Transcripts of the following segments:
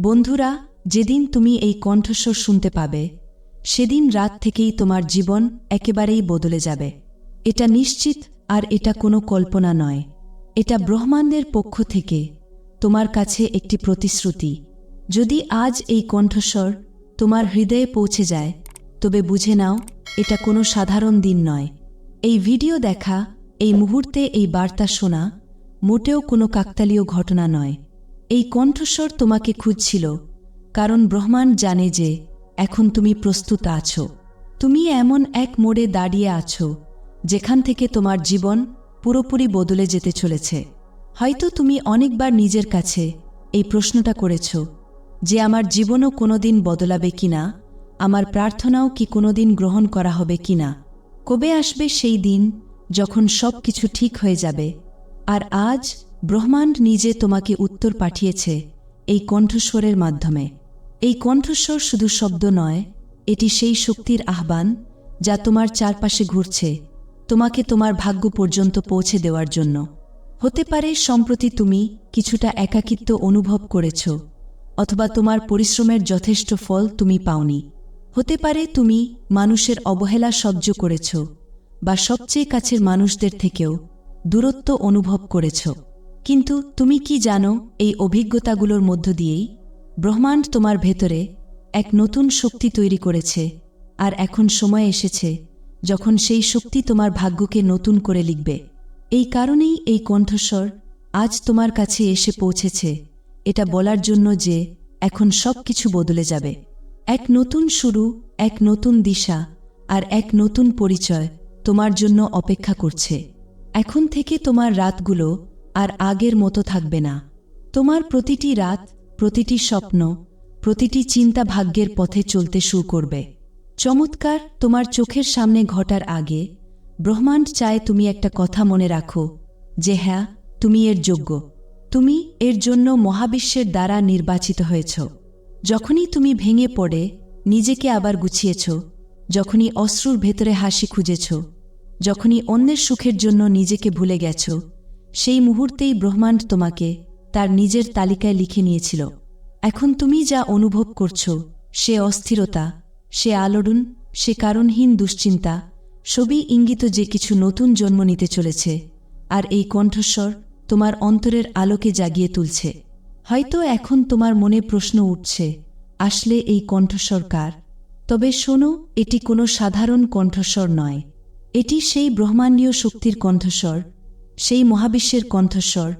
বন্ধুরা, যেদিন তুমি এই কণ্ঠস্বর শুনতে পাবে, সেদিন রাত থেকেই তোমার জীবন একেবারেই বদলে যাবে। এটা নিশ্চিত আর এটা কোনো কল্পনা নয়। এটা ব্রহ্মাণ্ডের পক্ষ থেকে তোমার কাছে একটি প্রতিশ্রুতি। যদি আজ এই কণ্ঠস্বর তোমার হৃদয়ে পৌঁছে যায়, তবে বুঝে নাও, এটা কোনো সাধারণ দিন নয়। এই ভিডিও দেখা, এই মুহূর্তে এই বার্তা শোনা, মোটেও কোনো কাকতালীয় ঘটনা নয়। এই কণ্ঠস্বর তোমাকে খুঁজছিল, কারণ ব্রহ্মাণ্ড জানে যে এখন তুমি প্রস্তুত আছো। তুমি এমন এক মোড়ে দাঁড়িয়ে আছো, যেখান থেকে তোমার জীবন পুরোপুরি বদলে যেতে চলেছে। হয়তো তুমি অনেকবার নিজের কাছে এই প্রশ্নটা করেছ, যে আমার জীবনও কোনোদিন বদলাবে কিনা, আমার প্রার্থনাও কি কোনোদিন গ্রহণ করা হবে কিনা। কবে আসবে সেই দিন যখন সব কিছু ঠিক হয়ে যাবে, আর আজ ব্রহ্মাণ্ড নিজে তোমাকে উত্তর পাঠিয়েছে এই কণ্ঠস্বরের মাধ্যমে। এই কণ্ঠস্বর শুধু শব্দ নয়, এটি সেই শক্তির আহ্বান যা তোমার চারপাশে ঘুরছে, তোমাকে তোমার ভাগ্য পর্যন্ত পৌঁছে দেওয়ার জন্য। হতে পারে সম্প্রতি তুমি কিছুটা একাকিত্ব অনুভব করেছ, অথবা তোমার পরিশ্রমের যথেষ্ট ফল তুমি পাওনি। হতে পারে তুমি মানুষের অবহেলা সহ্য করেছ, বা সবচেয়ে কাছের মানুষদের থেকেও দূরত্ব অনুভব করেছ। কিন্তু তুমি কি জানো এই অভিজ্ঞতাগুলোর মধ্য দিয়েই? ব্রহ্মাণ্ড তোমার ভেতরে এক নতুন শক্তি তৈরি করেছে, আর এখন সময় এসেছে যখন সেই শক্তি তোমার ভাগ্যকে নতুন করে লিখবে। এই কারণেই এই কণ্ঠস্বর আজ তোমার কাছে এসে পৌঁছেছে। এটা বলার জন্য যে এখন সব কিছু বদলে যাবে। এক নতুন শুরু, এক নতুন দিশা, আর এক নতুন পরিচয় তোমার জন্য অপেক্ষা করছে। এখন থেকে তোমার রাতগুলো আর আগের মতো থাকবে না। তোমার প্রতিটি রাত, প্রতিটি স্বপ্ন, প্রতিটি চিন্তা ভাগ্যের পথে চলতে শুরু করবে। চমৎকার, তোমার চোখের সামনে ঘটার আগে ব্রহ্মাণ্ড চায় তুমি একটা কথা মনে রাখো, যে হ্যাঁ তুমি এর যোগ্য। তুমি এর জন্য মহাবিশ্বের দ্বারা নির্বাচিত হয়েছ। যখনই তুমি ভেঙে পড়ে, নিজেকে আবার গুছিয়েছ, যখনই অশ্রুর ভেতরে হাসি খুঁজেছ, যখনই অন্যের সুখের জন্য নিজেকে ভুলে গেছ সেই মুহূর্তেই ব্রহ্মাণ্ড তোমাকে তার নিজের তালিকায় লিখে নিয়েছিল। এখন তুমি যা অনুভব করছ, সে অস্থিরতা, সে আলোড়ন, সে কারণহীন দুশ্চিন্তা, সবই ইঙ্গিত যে কিছু নতুন জন্ম নিতে চলেছে, আর এই কণ্ঠস্বর তোমার অন্তরের আলোকে জাগিয়ে তুলছে। হয়তো এখন তোমার মনে প্রশ্ন উঠছে, আসলে এই কণ্ঠস্বর কার? তবে শোনো, এটি কোনো সাধারণ কণ্ঠস্বর নয়। এটি সেই ব্রহ্মাণ্ডীয় শক্তির কণ্ঠস্বর সেই মহাবিশ্বের কণ্ঠস্বর,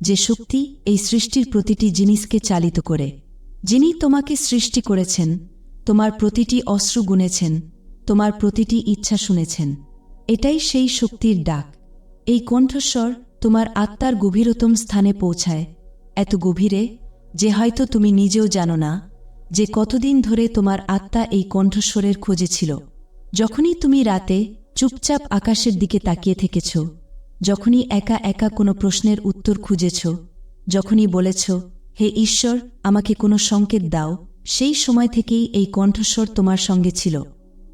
যে শক্তি এই সৃষ্টির প্রতিটি জিনিসকে চালিত করে। যিনি তোমাকে সৃষ্টি করেছেন, তোমার প্রতিটি অশ্রু গুনেছেন, তোমার প্রতিটি ইচ্ছা শুনেছেন। এটাই সেই শক্তির ডাক। এই কণ্ঠস্বর তোমার আত্মার গভীরতম স্থানে পৌঁছায়। এত গভীরে, যে হয়তো তুমি নিজেও জানো না, যে কতদিন ধরে তোমার আত্মা এই কণ্ঠস্বরের খোঁজে ছিল। যখনই তুমি রাতে চুপচাপ আকাশের দিকে তাকিয়ে থেকেছ যখনই একা একা কোনো প্রশ্নের উত্তর খুঁজেছ, যখনই বলেছ, হে ঈশ্বর, আমাকে কোনো সংকেত দাও, সেই সময় থেকেই এই কণ্ঠস্বর তোমার সঙ্গে ছিল।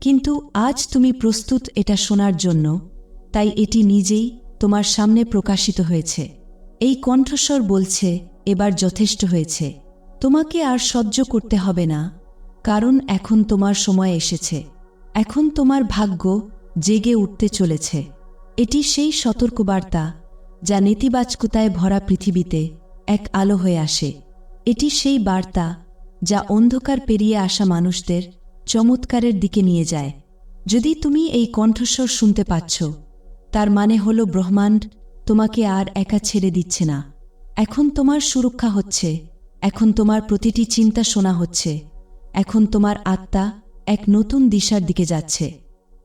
কিন্তু আজ তুমি প্রস্তুত এটা শোনার জন্য, তাই এটি নিজেই তোমার সামনে প্রকাশিত হয়েছে। এই কণ্ঠস্বর বলছে, এবার যথেষ্ট হয়েছে। তোমাকে আর সহ্য করতে হবে না, কারণ এখন তোমার সময় এসেছে। এখন তোমার ভাগ্য জেগে উঠতে চলেছে। এটি সেই সতর্কবার্তা যা নেতিবাচকতায় ভরা পৃথিবীতে এক আলো হয়ে আসে। এটি সেই বার্তা যা অন্ধকার পেরিয়ে আসা মানুষদের চমৎকারের দিকে নিয়ে যায়। যদি তুমি এই কণ্ঠস্বর শুনতে পাচ্ছ, তার মানে হল, ব্রহ্মাণ্ড তোমাকে আর একা ছেড়ে দিচ্ছে না। এখন তোমার সুরক্ষা হচ্ছে, এখন তোমার প্রতিটি চিন্তা শোনা হচ্ছে, এখন তোমার আত্মা এক নতুন দিশার দিকে যাচ্ছে।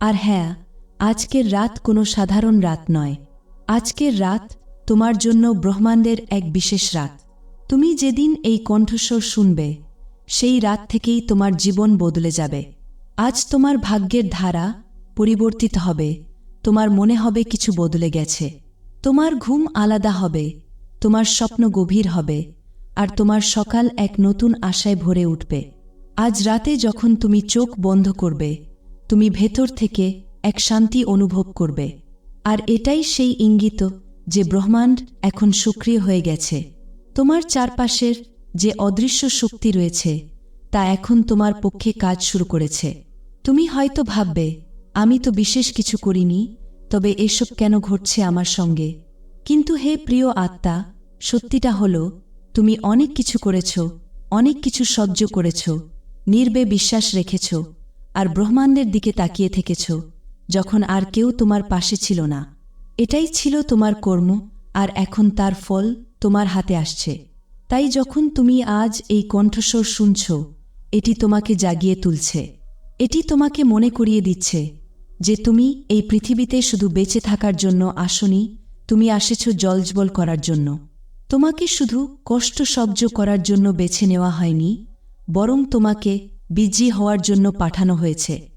আর হ্যাঁ আজকের রাত কোনো সাধারণ রাত নয়। আজকের রাত তোমার জন্য ব্রহ্মাণ্ডের এক বিশেষ রাত। তুমি যেদিন এই কণ্ঠস্বর শুনবে, সেই রাত থেকেই তোমার জীবন বদলে যাবে। আজ তোমার ভাগ্যের ধারা পরিবর্তিত হবে, তোমার মনে হবে কিছু বদলে গেছে। তোমার ঘুম আলাদা হবে, তোমার স্বপ্ন গভীর হবে, আর তোমার সকাল এক নতুন আশায় ভরে উঠবে। আজ রাতে যখন তুমি চোখ বন্ধ করবে, তুমি ভেতর থেকে এক শান্তি অনুভব করবে। আর এটাই সেই ইঙ্গিত যে ব্রহ্মাণ্ড এখন সক্রিয় হয়ে গেছে। তোমার চারপাশের যে অদৃশ্য শক্তি রয়েছে, তা এখন তোমার পক্ষে কাজ শুরু করেছে। তুমি হয়তো ভাববে, আমি তো বিশেষ কিছু করিনি, তবে এসব কেন ঘটছে আমার সঙ্গে? কিন্তু হে প্রিয় আত্মা, সত্যিটা হল, তুমি অনেক কিছু করেছ, অনেক কিছু সহ্য করেছ, নির্বে বিশ্বাস রেখেছ, আর ব্রহ্মাণ্ডের দিকে তাকিয়ে থেকেছ। যখন আর কেউ তোমার পাশে ছিল না। এটাই ছিল তোমার কর্ম, আর এখন তার ফল তোমার হাতে আসছে। তাই যখন তুমি আজ এই কণ্ঠস্বর শুনছ, এটি তোমাকে জাগিয়ে তুলছে। এটি তোমাকে মনে করিয়ে দিচ্ছে যে তুমি এই পৃথিবীতে শুধু বেঁচে থাকার জন্য আসনি, তুমি আসেছ জলজবল করার জন্য। তোমাকে শুধু কষ্ট সহ্য করার জন্য বেছে নেওয়া হয়নি, বরং তোমাকে বিজি হওয়ার জন্য পাঠানো হয়েছে।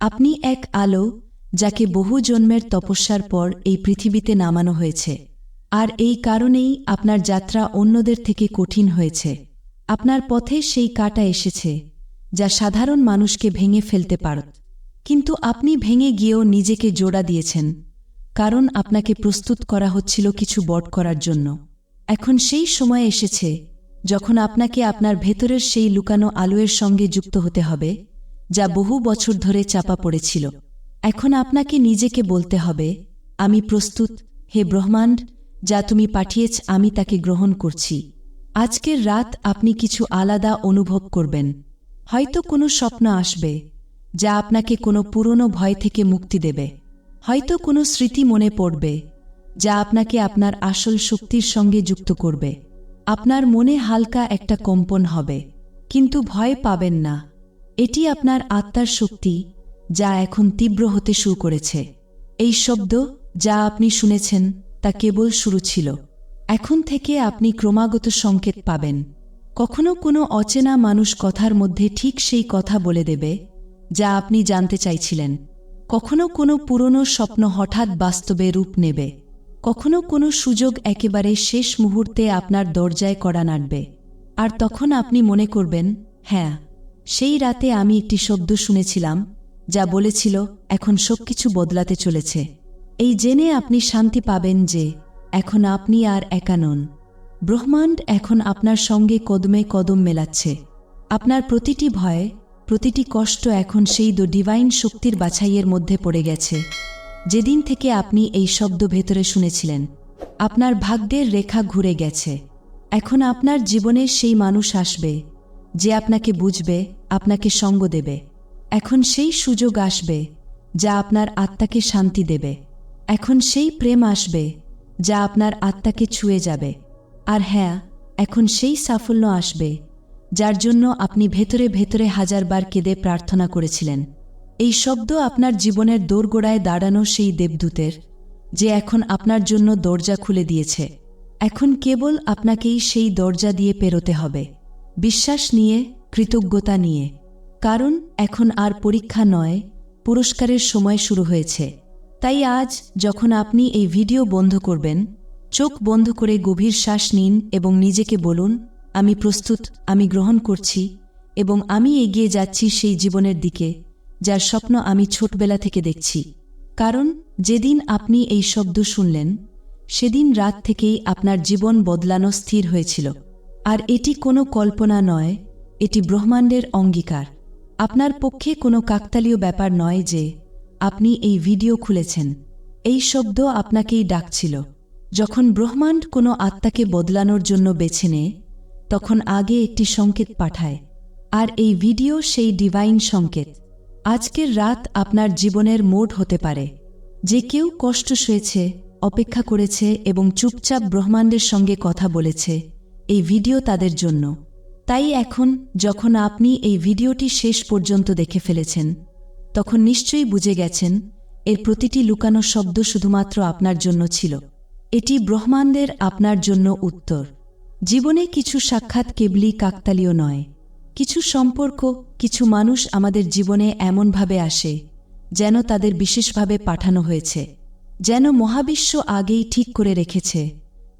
আপনি এক আলো যাকে বহু জন্মের তপস্যার পর এই পৃথিবীতে নামানো হয়েছে। আর এই কারণেই আপনার যাত্রা অন্যদের থেকে কঠিন হয়েছে। আপনার পথে সেই কাটা এসেছে, যা সাধারণ মানুষকে ভেঙে ফেলতে পারত কিন্তু আপনি ভেঙে গিয়েও নিজেকে জোড়া দিয়েছেন, কারণ আপনাকে প্রস্তুত করা হচ্ছিল কিছু বট করার জন্য। এখন সেই সময় এসেছে, যখন আপনাকে আপনার ভেতরের সেই লুকানো আলোয়ের সঙ্গে যুক্ত হতে হবে, যা বহু বছর ধরে চাপা পড়েছিল। এখন আপনাকে নিজেকে বলতে হবে, আমি প্রস্তুত, হে ব্রহ্মাণ্ড, যা তুমি পাঠিয়েছ, আমি তাকে গ্রহণ করছি। আজকের রাত আপনি কিছু আলাদা অনুভব করবেন। হয়তো কোনো স্বপ্ন আসবে, যা আপনাকে কোনো পুরনো ভয় থেকে মুক্তি দেবে। হয়তো কোনো স্মৃতি মনে পড়বে, যা আপনাকে আপনার আসল শক্তির সঙ্গে যুক্ত করবে। আপনার মনে হালকা একটা কম্পন হবে, কিন্তু ভয় পাবেন না। এটি আপনার আত্মার শক্তি যা এখন তীব্র হতে শুরু করেছে। এই শব্দ যা আপনি শুনেছেন, তা কেবল শুরু ছিল। এখন থেকে আপনি ক্রমাগত সংকেত পাবেন। কখনো কোনো অচেনা মানুষ কথার মধ্যে ঠিক সেই কথা বলে দেবে, যা আপনি জানতে চাইছিলেন। কখনো কোনো পুরনো স্বপ্ন হঠাৎ বাস্তবে রূপ নেবে। কখনো কোনো সুযোগ একেবারে শেষ মুহূর্তে আপনার দরজায় কড়া নাড়বে। আর তখন আপনি মনে করবেন হ্যাঁ সেই রাতে আমি একটি শব্দ শুনেছিলাম যা বলেছিল, এখন সবকিছু বদলাতে চলেছে। এই জেনে আপনি শান্তি পাবেন যে, এখন আপনি আর একা নন। ব্রহ্মাণ্ড এখন আপনার সঙ্গে কদমে কদম মেলাচ্ছে। আপনার প্রতিটি ভয়, প্রতিটি কষ্ট এখন সেই দো ডিভাইন শক্তির বাছাইয়ের মধ্যে পড়ে গেছে। যেদিন থেকে আপনি এই শব্দ ভেতরে শুনেছিলেন, আপনার ভাগ্যের রেখা ঘুরে গেছে। এখন আপনার জীবনে সেই মানুষ আসবে, যে আপনাকে বুঝবে, আপনাকে সঙ্গ দেবে। এখন সেই সুযোগ আসবে যা আপনার আত্মাকে শান্তি দেবে। এখন সেই প্রেম আসবে যা আপনার আত্মাকে ছুঁয়ে যাবে। আর হ্যাঁ এখন সেই সাফল্য আসবে যার জন্য আপনি ভেতরে ভেতরে হাজারবার কেঁদে প্রার্থনা করেছিলেন। এই শব্দ আপনার জীবনের দোরগোড়ায় দাঁড়ানো সেই দেবদূতের, যে এখন আপনার জন্য দরজা খুলে দিয়েছে। এখন কেবল আপনাকেই সেই দরজা দিয়ে পেরোতে হবে। বিশ্বাস নিয়ে, কৃতজ্ঞতা নিয়ে। কারণ এখন আর পরীক্ষা নয়, পুরস্কারের সময় শুরু হয়েছে। তাই আজ যখন আপনি এই ভিডিও বন্ধ করবেন, চোখ বন্ধ করে গভীর শ্বাস নিন এবং নিজেকে বলুন, আমি প্রস্তুত, আমি গ্রহণ করছি এবং আমি এগিয়ে যাচ্ছি সেই জীবনের দিকে, যার স্বপ্ন আমি ছোটবেলা থেকে দেখছি। কারণ যেদিন আপনি এই শব্দ শুনলেন, সেদিন রাত থেকেই আপনার জীবন বদলানো স্থির হয়েছিল। আর এটি কোনো কল্পনা নয়, এটি ব্রহ্মাণ্ডের অঙ্গীকার। আপনার পক্ষে কোনো কাকতালীয় ব্যাপার নয় যে, আপনি এই ভিডিও খুলেছেন। এই শব্দ আপনাকেই ডাকছিল। যখন ব্রহ্মাণ্ড কোনো আত্মাকে বদলানোর জন্য বেছে নেয়, তখন আগে একটি সংকেত পাঠায়, আর এই ভিডিও সেই ডিভাইন সংকেত। আজকের রাত আপনার জীবনের মোড হতে পারে। যে কেউ কষ্ট সয়েছে, অপেক্ষা করেছে এবং চুপচাপ ব্রহ্মাণ্ডের সঙ্গে কথা বলেছে, এই ভিডিও তাদের জন্য। তাই এখন, যখন আপনি এই ভিডিওটি শেষ পর্যন্ত দেখে ফেলেছেন, তখন নিশ্চয়ই বুঝে গেছেন, এর প্রতিটি লুকানো শব্দ শুধুমাত্র আপনার জন্য ছিল। এটি ব্রহ্মাণ্ডের আপনার জন্য উত্তর। জীবনে কিছু সাক্ষাৎ কেবলি কাকতালীয় নয়। কিছু সম্পর্ক, কিছু মানুষ আমাদের জীবনে এমনভাবে আসে, যেন তাদের বিশেষভাবে পাঠানো হয়েছে, যেন মহাবিশ্ব আগেই ঠিক করে রেখেছে,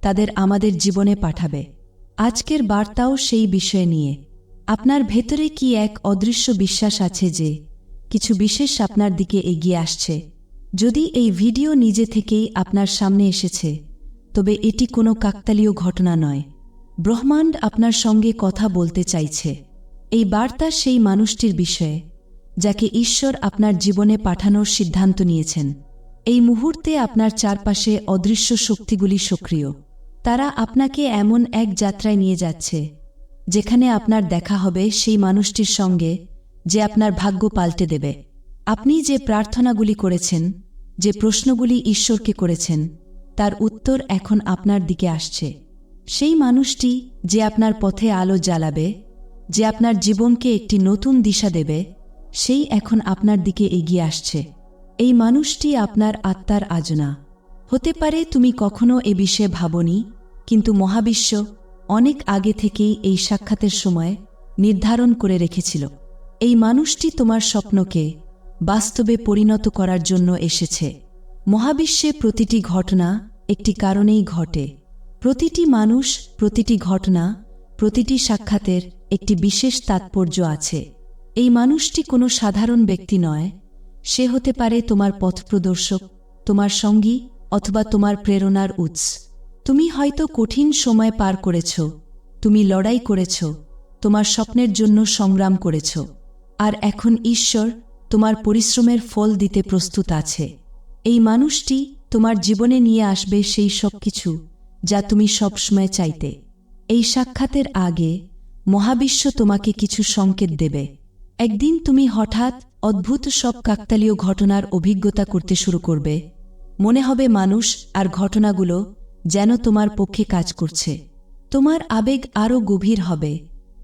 তাদের আমাদের জীবনে পাঠাবে। আজকের বার্তাও সেই বিষয় নিয়ে। আপনার ভেতরে কি এক অদৃশ্য বিশ্বাস আছে যে, কিছু বিশেষ আপনার দিকে এগিয়ে আসছে? যদি এই ভিডিও নিজে থেকেই আপনার সামনে এসেছে, তবে এটি কোনো কাকতালীয় ঘটনা নয়। ব্রহ্মাণ্ড আপনার সঙ্গে কথা বলতে চাইছে। এই বার্তা সেই মানুষটির বিষয়ে, যাকে ঈশ্বর আপনার জীবনে পাঠানোর সিদ্ধান্ত নিয়েছেন। এই মুহূর্তে আপনার চারপাশে অদৃশ্য শক্তিগুলি সক্রিয়। তারা আপনাকে এমন এক যাত্রায় নিয়ে যাচ্ছে, যেখানে আপনার দেখা হবে সেই মানুষটির সঙ্গে যে আপনার ভাগ্য পাল্টে দেবে। আপনি যে প্রার্থনাগুলি করেছেন, যে প্রশ্নগুলি ঈশ্বরকে করেছেন, তার উত্তর এখন আপনার দিকে আসছে। সেই মানুষটি যে আপনার পথে আলো জ্বালাবে, যে আপনার জীবনকে একটি নতুন দিশা দেবে, সেই এখন আপনার দিকে এগিয়ে আসছে। এই মানুষটি আপনার আত্মার আজনা। হতে পারে তুমি কখনো এ বিষয়ে ভাবনি কিন্তু মহাবিশ্ব অনেক আগে থেকেই এই সাক্ষাতের সময় নির্ধারণ করে রেখেছিল। এই মানুষটি তোমার স্বপ্নকে বাস্তবে পরিণত করার জন্য এসেছে। মহাবিশ্বে প্রতিটি ঘটনা একটি কারণেই ঘটে। প্রতিটি মানুষ, প্রতিটি ঘটনা, প্রতিটি সাক্ষাতের একটি বিশেষ তাৎপর্য আছে। এই মানুষটি কোনো সাধারণ ব্যক্তি নয়। সে হতে পারে তোমার পথপ্রদর্শক, তোমার সঙ্গী অথবা তোমার প্রেরণার উৎস। তুমি হয়তো কঠিন সময় পার করেছ, তুমি লড়াই করেছ, তোমার স্বপ্নের জন্য সংগ্রাম করেছ, আর এখন ঈশ্বর তোমার পরিশ্রমের ফল দিতে প্রস্তুত আছে। এই মানুষটি তোমার জীবনে নিয়ে আসবে সেই সব কিছু যা তুমি সবসময় চাইতে। এই সাক্ষাতের আগে মহাবিশ্ব তোমাকে কিছু সংকেত দেবে। একদিন তুমি হঠাৎ অদ্ভুত সব কাকতালীয় ঘটনার অভিজ্ঞতা করতে শুরু করবে। মনে হবে মানুষ আর ঘটনাগুলো যেন তোমার পক্ষে কাজ করছে। তোমার আবেগ আরও গভীর হবে।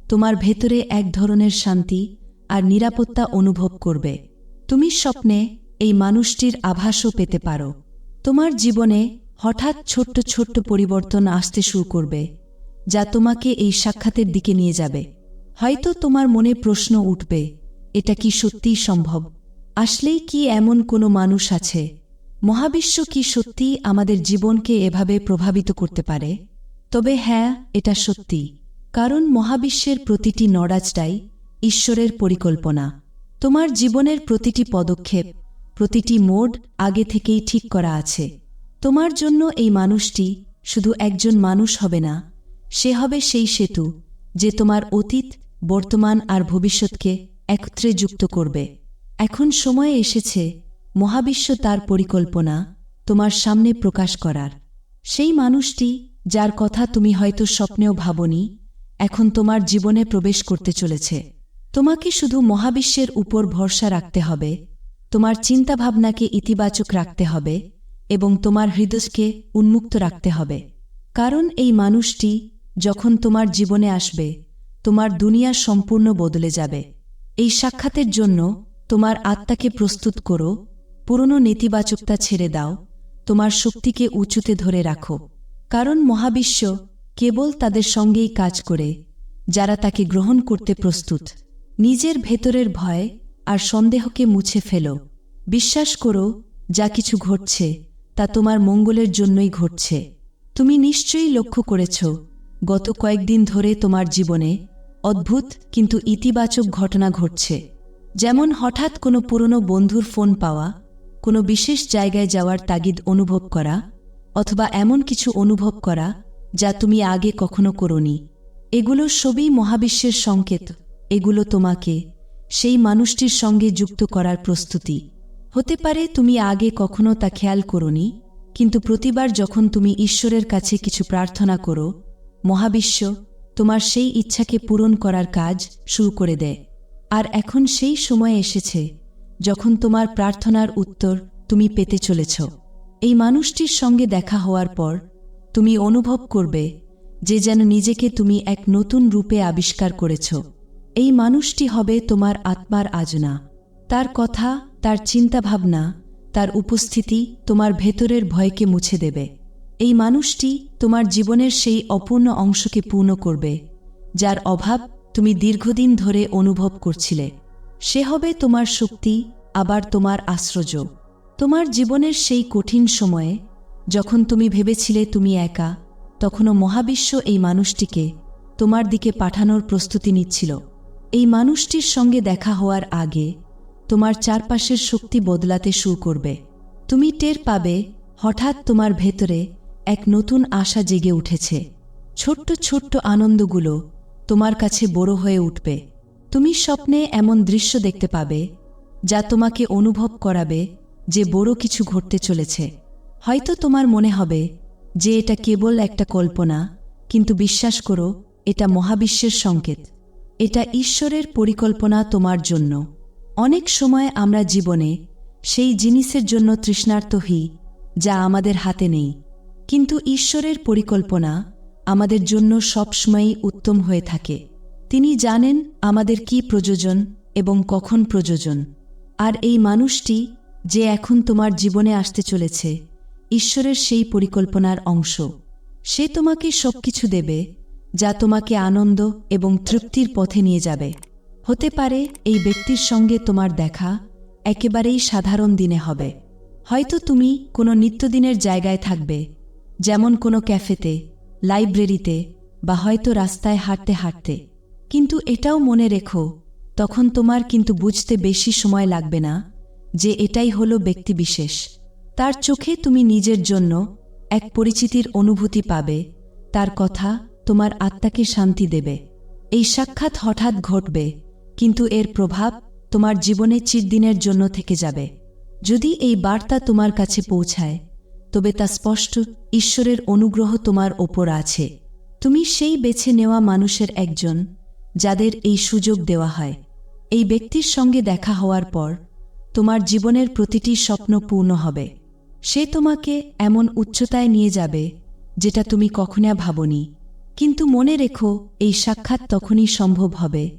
তোমার ভেতরে এক ধরনের শান্তি আর নিরাপত্তা অনুভব করবে। তুমি স্বপ্নে এই মানুষটির আভাসও পেতে পারো। তোমার জীবনে হঠাৎ ছোট্ট ছোট্ট পরিবর্তন আসতে শুরু করবে, যা তোমাকে এই সাক্ষাতের দিকে নিয়ে যাবে। হয়তো তোমার মনে প্রশ্ন উঠবে, এটা কি সত্যিই সম্ভব? আসলেই কি এমন কোনো মানুষ আছে? মহাবিশ্ব কি সত্যি আমাদের জীবনকে এভাবে প্রভাবিত করতে পারে? তবে হ্যাঁ এটা সত্যি। কারণ মহাবিশ্বের প্রতিটি নড়াজটাই ঈশ্বরের পরিকল্পনা। তোমার জীবনের প্রতিটি পদক্ষেপ, প্রতিটি মোড আগে থেকেই ঠিক করা আছে। তোমার জন্য এই মানুষটি শুধু একজন মানুষ হবে না, সে হবে সেই সেতু যে তোমার অতীত, বর্তমান আর ভবিষ্যৎকে একত্রে যুক্ত করবে। এখন সময় এসেছে মহাবিশ্ব তার পরিকল্পনা তোমার সামনে প্রকাশ করার। সেই মানুষটি যার কথা তুমি হয়তো স্বপ্নেও ভাবনি, এখন তোমার জীবনে প্রবেশ করতে চলেছে। তোমাকে শুধু মহাবিশ্বের উপর ভরসা রাখতে হবে, তোমার চিন্তাভাবনাকে ইতিবাচক রাখতে হবে এবং তোমার হৃদয়কে উন্মুক্ত রাখতে হবে। কারণ এই মানুষটি যখন তোমার জীবনে আসবে, তোমার দুনিয়া সম্পূর্ণ বদলে যাবে। এই সাক্ষাতের জন্য তোমার আত্মাকে প্রস্তুত করো পুরনো নেতিবাচকতা ছেড়ে দাও, তোমার শক্তিকে উঁচুতে ধরে রাখো। কারণ মহাবিশ্ব কেবল তাদের সঙ্গেই কাজ করে, যারা তাকে গ্রহণ করতে প্রস্তুত। নিজের ভেতরের ভয় আর সন্দেহকে মুছে ফেলো। বিশ্বাস করো, যা কিছু ঘটছে, তা তোমার মঙ্গলের জন্যই ঘটছে। তুমি নিশ্চয়ই লক্ষ্য করেছ, গত কয়েকদিন ধরে তোমার জীবনে অদ্ভুত কিন্তু ইতিবাচক ঘটনা ঘটছে। যেমন হঠাৎ কোনো পুরনো বন্ধুর ফোন পাওয়া কোনো বিশেষ জায়গায় যাওয়ার তাগিদ অনুভব করা অথবা এমন কিছু অনুভব করা যা তুমি আগে কখনো করনি। এগুলো সবই মহাবিশ্বের সংকেত। এগুলো তোমাকে, সেই মানুষটির সঙ্গে যুক্ত করার প্রস্তুতি। হতে পারে তুমি আগে কখনো তা খেয়াল করনি, কিন্তু প্রতিবার যখন তুমি ঈশ্বরের কাছে কিছু প্রার্থনা করো, মহাবিশ্ব তোমার সেই ইচ্ছাকে পূরণ করার কাজ শুরু করে দেয়। আর এখন সেই সময় এসেছে যখন তোমার প্রার্থনার উত্তর তুমি পেতে চলেছ। এই মানুষটির সঙ্গে দেখা হওয়ার পর তুমি অনুভব করবে যে যেন নিজেকে তুমি এক নতুন রূপে আবিষ্কার করেছ। এই মানুষটি হবে তোমার আত্মার আজনা। তার কথা, তার চিন্তাভাবনা, তার উপস্থিতি তোমার ভেতরের ভয়কে মুছে দেবে। এই মানুষটি তোমার জীবনের সেই অপূর্ণ অংশকে পূর্ণ করবে, যার অভাব তুমি দীর্ঘদিন ধরে অনুভব করছিলে। সে হবে তোমার শক্তি, আবার তোমার আশ্রয় তোমার জীবনের সেই কঠিন সময়ে, যখন তুমি ভেবেছিলে তুমি একা, তখনও মহাবিশ্ব এই মানুষটিকে তোমার দিকে পাঠানোর প্রস্তুতি নিচ্ছিল। এই মানুষটির সঙ্গে দেখা হওয়ার আগে, তোমার চারপাশের শক্তি বদলাতে শুরু করবে। তুমি টের পাবে, হঠাৎ তোমার ভেতরে এক নতুন আশা জেগে উঠেছে। ছোট্ট ছোট্ট আনন্দগুলো তোমার কাছে বড় হয়ে উঠবে। তুমি স্বপ্নে এমন দৃশ্য দেখতে পাবে, যা তোমাকে অনুভব করাবে যে বড় কিছু ঘটতে চলেছে। হয়তো তোমার মনে হবে যে এটা কেবল একটা কল্পনা, কিন্তু বিশ্বাস করো, এটা মহাবিশ্বের সংকেত। এটা ঈশ্বরের পরিকল্পনা তোমার জন্য। অনেক সময় আমরা জীবনে সেই জিনিসের জন্য তৃষ্ণার্ত হই, যা আমাদের হাতে নেই। কিন্তু ঈশ্বরের পরিকল্পনা আমাদের জন্য সবসময়ই উত্তম হয়ে থাকে। তিনি জানেন আমাদের কি প্রয়োজন এবং কখন প্রয়োজন। আর এই মানুষটি যে এখন তোমার জীবনে আসতে চলেছে, ঈশ্বরের সেই পরিকল্পনার অংশ। সে তোমাকে সবকিছু দেবে, যা তোমাকে আনন্দ এবং তৃপ্তির পথে নিয়ে যাবে। হতে পারে এই ব্যক্তির সঙ্গে তোমার দেখা একেবারেই সাধারণ দিনে হবে। হয়তো তুমি কোনো নিত্যদিনের জায়গায় থাকবে, যেমন কোনো ক্যাফেতে, লাইব্রেরিতে বা হয়তো রাস্তায় হাঁটতে হাঁটতে। কিন্তু এটাও মনে রেখো, তখন তোমার কিন্তু বুঝতে বেশি সময় লাগবে না যে এটাই হলো ব্যক্তিবিশেষ তার চোখে তুমি নিজের জন্য এক পরিচিতির অনুভূতি পাবে, তার কথা তোমার আত্মাকে শান্তি দেবে। এই সাক্ষাৎ হঠাৎ ঘটবে, কিন্তু এর প্রভাব তোমার জীবনে চিরদিনের জন্য থেকে যাবে। যদি এই বার্তা তোমার কাছে পৌঁছায়, তবে তা স্পষ্ট ঈশ্বরের অনুগ্রহ তোমার ওপর আছে। তুমি সেই বেছে নেওয়া মানুষের একজন যাদের এই সুযোগ দেওয়া হয়। এই ব্যক্তির সঙ্গে দেখা হওয়ার পর, তোমার জীবনের প্রতিটি স্বপ্ন পূর্ণ হবে। সে তোমাকে এমন উচ্চতায় নিয়ে যাবে, যেটা তুমি কখনো ভাবনি। কিন্তু মনে রেখো, এই সাক্ষাৎ তখনই সম্ভব হবে,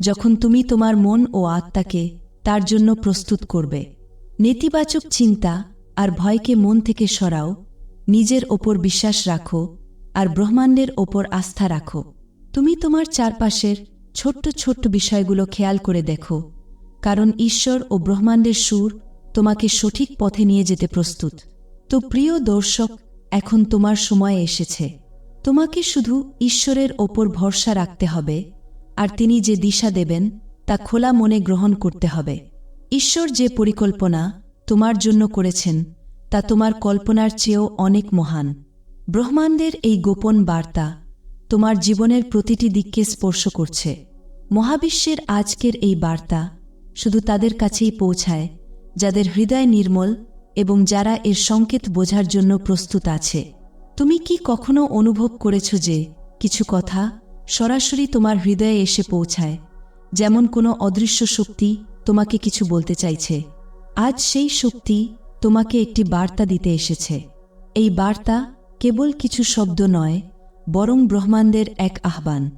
যখন তুমি তোমার মন ও আত্মাকে তার জন্য প্রস্তুত করবে। নেতিবাচক চিন্তা আর ভয়কে মন থেকে সরাও, নিজের ওপর বিশ্বাস রাখো আর ব্রহ্মাণ্ডের ওপর আস্থা রাখো। তুমি তোমার চারপাশের ছোট্ট ছোট্ট বিষয়গুলো খেয়াল করে দেখো, কারণ ঈশ্বর ও ব্রহ্মাণ্ডের সুর তোমাকে সঠিক পথে নিয়ে যেতে প্রস্তুত। তো প্রিয় দর্শক, এখন তোমার সময় এসেছে। তোমাকে শুধু ঈশ্বরের ওপর ভরসা রাখতে হবে, আর তিনি যে দিশা দেবেন, তা খোলা মনে গ্রহণ করতে হবে। ঈশ্বর যে পরিকল্পনা তোমার জন্য করেছেন, তা তোমার কল্পনার চেয়েও অনেক মহান। ব্রহ্মাণ্ডের এই গোপন বার্তা তোমার জীবনের প্রতিটি দিককে স্পর্শ করছে। মহাবিশ্বের আজকের এই বার্তা শুধু তাদের কাছেই পৌঁছায়, যাদের হৃদয় নির্মল এবং যারা এর সংকেত বোঝার জন্য প্রস্তুত আছে। তুমি কি কখনো অনুভব করেছ যে কিছু কথা সরাসরি তোমার হৃদয়ে এসে পৌঁছায়, যেমন কোনো অদৃশ্য শক্তি তোমাকে কিছু বলতে চাইছে? আজ সেই শক্তি তোমাকে একটি বার্তা দিতে এসেছে। এই বার্তা কেবল কিছু শব্দ নয় বরং ব্রহ্মাণ্ডের এক আহ্বান।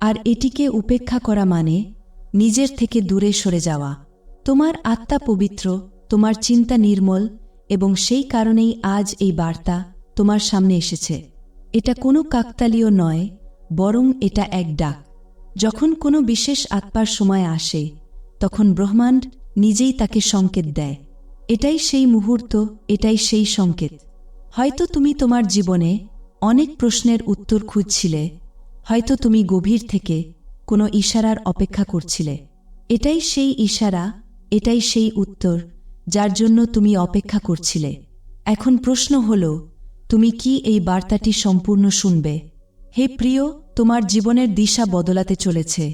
আর এটিকে উপেক্ষা করা মানে নিজের থেকে দূরে সরে যাওয়া। তোমার আত্মা পবিত্র, তোমার চিন্তা নির্মল, এবং সেই কারণেই আজ এই বার্তা তোমার সামনে এসেছে। এটা কোনো কাকতালীয় নয়, বরং এটা এক ডাক। যখন কোনো বিশেষ আত্মার সময় আসে, তখন ব্রহ্মাণ্ড নিজেই তাকে সংকেত দেয়। এটাই সেই মুহূর্ত, এটাই সেই সংকেত। হয়তো তুমি তোমার জীবনে অনেক প্রশ্নের উত্তর খুঁজছিলে, হয়তো তুমি গভীর থেকে কোনো ইশারার অপেক্ষা করছিলে। এটাই সেই ইশারা, এটাই সেই উত্তর যার জন্য তুমি অপেক্ষা করছিলে। এখন প্রশ্ন হল, তুমি কি এই বার্তাটি সম্পূর্ণ শুনবে? হে প্রিয়, তোমার জীবনের দিশা বদলাতে চলেছে,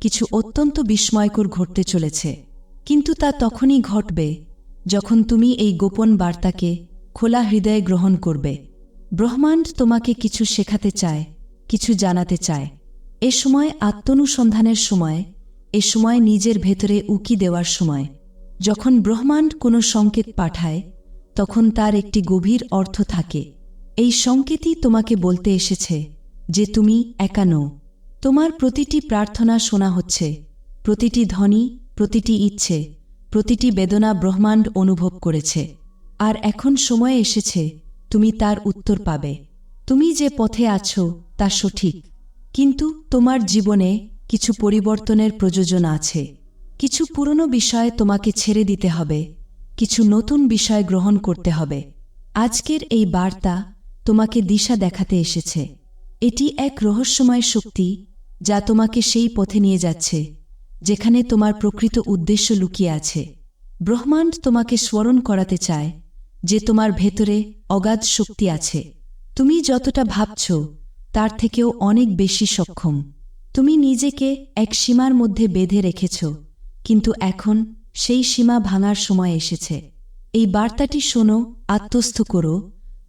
কিছু অত্যন্ত বিস্ময়কর ঘটতে চলেছে, কিন্তু তা তখনই ঘটবে যখন তুমি এই গোপন বার্তাকে খোলা হৃদয়ে গ্রহণ করবে। ব্রহ্মাণ্ড তোমাকে কিছু শেখাতে চায়, কিছু জানাতে চায়। এ সময় আত্মনুসন্ধানের সময়, এ সময় নিজের ভেতরে উকি দেওয়ার সময়। যখন ব্রহ্মাণ্ড কোনো সংকেত পাঠায়, তখন তার একটি গভীর অর্থ থাকে। এই সংকেতই তোমাকে বলতে এসেছে যে তুমি একা নও। তোমার প্রতিটি প্রার্থনা শোনা হচ্ছে, প্রতিটি ধ্বনি, প্রতিটি ইচ্ছে, প্রতিটি বেদনা ব্রহ্মাণ্ড অনুভব করেছে। আর এখন সময় এসেছে তুমি তার উত্তর পাবে। তুমি যে পথে আছো, তা সঠিক। কিন্তু তোমার জীবনে কিছু পরিবর্তনের প্রয়োজন আছে। কিছু পুরনো বিষয় তোমাকে ছেড়ে দিতে হবে। কিছু নতুন বিষয় গ্রহণ করতে হবে। আজকের এই বার্তা তোমাকে দিশা দেখাতে এসেছে। এটি এক রহস্যময় শক্তি যা তোমাকে সেই পথে নিয়ে যাচ্ছে, যেখানে তোমার প্রকৃত উদ্দেশ্য লুকিয়ে আছে। ব্রহ্মাণ্ড তোমাকে স্মরণ করাতে চায় যে তোমার ভেতরে অগাধ শক্তি আছে। তুমি যতটা ভাবছ, তার থেকেও অনেক বেশি সক্ষম। তুমি নিজেকে এক সীমার মধ্যে বেঁধে রেখেছ, কিন্তু এখন সেই সীমা ভাঙার সময় এসেছে। এই বার্তাটি শোনো, আত্মস্থ করো,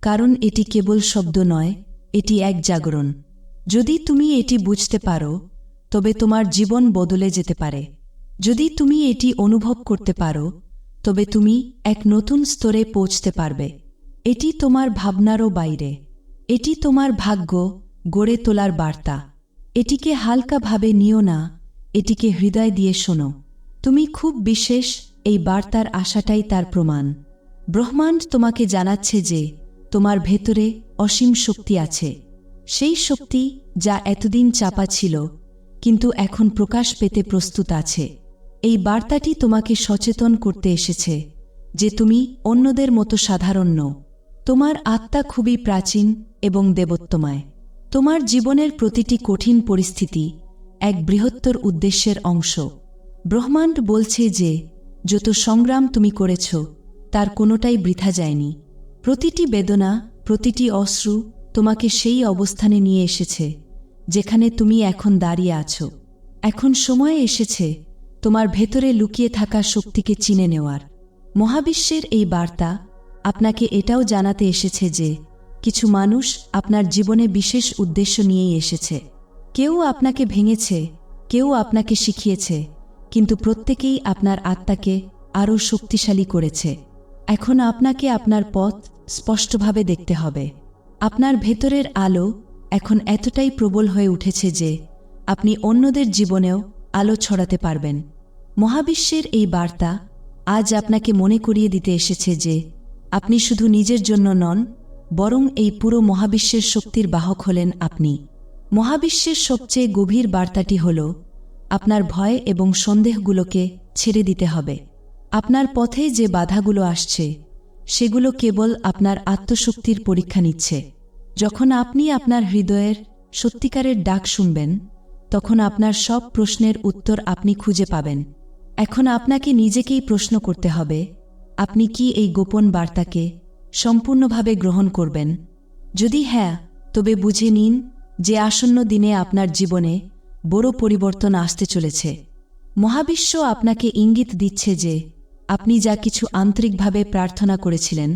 কারণ এটি কেবল শব্দ নয়, এটি এক জাগরণ। যদি তুমি এটি বুঝতে পারো, তবে তোমার জীবন বদলে যেতে পারে। যদি তুমি এটি অনুভব করতে পারো তবে তুমি এক নতুন স্তরে পৌঁছতে পারবে। এটি তোমার ভাবনারও বাইরে। এটি তোমার ভাগ্য গড়ে তোলার বার্তা। এটিকে হালকাভাবে নিও না, এটিকে হৃদয় দিয়ে শোনো। তুমি খুব বিশেষ, এই বার্তার আশাটাই তার প্রমাণ। ব্রহ্মাণ্ড তোমাকে জানাচ্ছে যে তোমার ভেতরে অসীম শক্তি আছে। সেই শক্তি যা এতদিন চাপা ছিল, কিন্তু এখন প্রকাশ পেতে প্রস্তুত আছে। এই বার্তাটি তোমাকে সচেতন করতে এসেছে যে তুমি অন্যদের মতো সাধারণ নও। তোমার আত্মা খুবই প্রাচীন এবং দেবত্বময় তোমার জীবনের প্রতিটি কঠিন পরিস্থিতি এক বৃহত্তর উদ্দেশ্যের অংশ। ব্রহ্মাণ্ড বলছে যে, যত সংগ্রাম তুমি করেছ, তার কোনোটাই বৃথা যায়নি। প্রতিটি বেদনা, প্রতিটি অশ্রু তোমাকে সেই অবস্থানে নিয়ে এসেছে, যেখানে তুমি এখন দাঁড়িয়ে আছো। এখন সময় এসেছে তোমার ভেতরে লুকিয়ে থাকা শক্তিকে চিনে নেওয়ার। মহাবিশ্বের এই বার্তা আপনাকে এটাও জানাতে এসেছে যে, কিছু মানুষ আপনার জীবনে বিশেষ উদ্দেশ্য নিয়েই এসেছে। কেউ আপনাকে ভেঙেছে, কেউ আপনাকে শিখিয়েছে, কিন্তু প্রত্যেকেই আপনার আত্মাকে আরও শক্তিশালী করেছে। এখন আপনাকে আপনার পথ স্পষ্টভাবে দেখতে হবে। আপনার ভেতরের আলো এখন এতটাই প্রবল হয়ে উঠেছে যে, আপনি অন্যদের জীবনেও আলো ছড়াতে পারবেন। মহাবিশ্বের এই বার্তা আজ আপনাকে মনে করিয়ে দিতে এসেছে যে, আপনি শুধু নিজের জন্য নন, বরং এই পুরো মহাবিশ্বের শক্তির বাহক হলেন আপনি। মহাবিশ্বের সবচেয়ে গভীর বার্তাটি হল, আপনার ভয় এবং সন্দেহগুলোকে ছেড়ে দিতে হবে। আপনার পথে যে বাধাগুলো আসছে, সেগুলো কেবল আপনার আত্মশক্তির পরীক্ষা নিচ্ছে। যখন আপনি আপনার হৃদয়ের সত্যিকারের ডাক শুনবেন তখন আপনার সব প্রশ্নের উত্তর আপনি খুঁজে পাবেন। এখন আপনাকে নিজেকেই প্রশ্ন করতে হবে, আপনি কি এই গোপন বার্তাকে সম্পূর্ণভাবে গ্রহণ করবেন? যদি হ্যাঁ তবে বুঝে নিন যে আসন্ন দিনে আপনার জীবনে বড় পরিবর্তন আসতে চলেছে। মহাবিশ্ব আপনাকে ইঙ্গিত দিচ্ছে যে আপনি যা কিছু আন্তরিকভাবে প্রার্থনা করেছিলেন,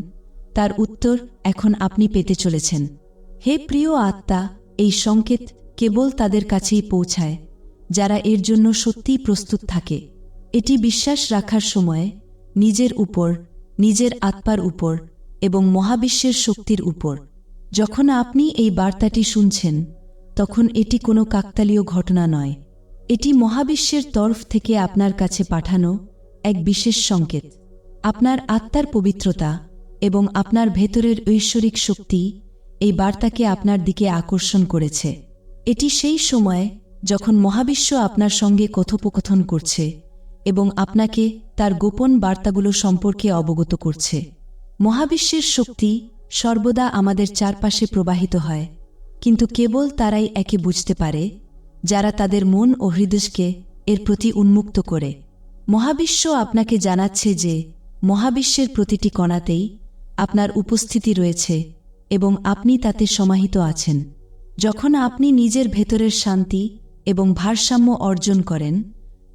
তার উত্তর এখন আপনি পেতে চলেছেন। হে প্রিয় আত্মা, এই সংকেত কেবল তাদের কাছেই পৌঁছায়, যারা এর জন্য সত্যিই প্রস্তুত থাকে। এটি বিশ্বাস রাখার সময় নিজের উপর, নিজের আত্মার উপর এবং মহাবিশ্বের শক্তির উপর। যখন আপনি এই বার্তাটি শুনছেন, তখন এটি কোনো কাকতালীয় ঘটনা নয়। এটি মহাবিশ্বের তরফ থেকে আপনার কাছে পাঠানো এক বিশেষ সংকেত। আপনার আত্মার পবিত্রতা এবং আপনার ভেতরের ঐশ্বরিক শক্তি এই বার্তাকে আপনার দিকে আকর্ষণ করেছে। এটি সেই সময় যখন মহাবিশ্ব আপনার সঙ্গে কথোপকথন করছে এবং আপনাকে তার গোপন বার্তাগুলো সম্পর্কে অবগত করছে। মহাবিশ্বের শক্তি সর্বদা আমাদের চারপাশে প্রবাহিত হয়, কিন্তু কেবল তারাই একে বুঝতে পারে, যারা তাদের মন ও হৃদয়কে এর প্রতি উন্মুক্ত করে। মহাবিশ্ব আপনাকে জানাচ্ছে যে মহাবিশ্বের প্রতিটি কণাতেই আপনার উপস্থিতি রয়েছে এবং আপনি তাতে সমাহিত আছেন। যখন আপনি নিজের ভেতরের শান্তি এবং ভারসাম্য অর্জন করেন,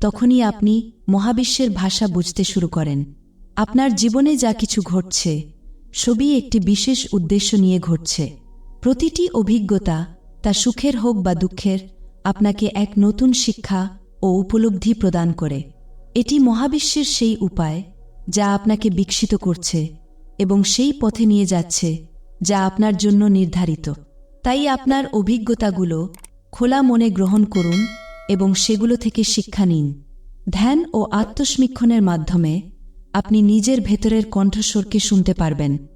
তখনই আপনি মহাবিশ্বের ভাষা বুঝতে শুরু করেন। আপনার জীবনে যা কিছু ঘটছে, সবই একটি বিশেষ উদ্দেশ্য নিয়ে ঘটছে। প্রতিটি অভিজ্ঞতা, তা সুখের হোক বা দুঃখের, আপনাকে এক নতুন শিক্ষা ও উপলব্ধি প্রদান করে। এটি মহাবিশ্বের সেই উপায় যা আপনাকে বিকশিত করছে এবং সেই পথে নিয়ে যাচ্ছে যা আপনার জন্য নির্ধারিত। তাই আপনার অভিজ্ঞতাগুলো খোলা মনে গ্রহণ করুন এবং সেগুলো থেকে শিক্ষা নিন। ধ্যান ও আত্মসমীক্ষণের মাধ্যমে আপনি নিজের ভেতরের কণ্ঠস্বরকে শুনতে পারবেন।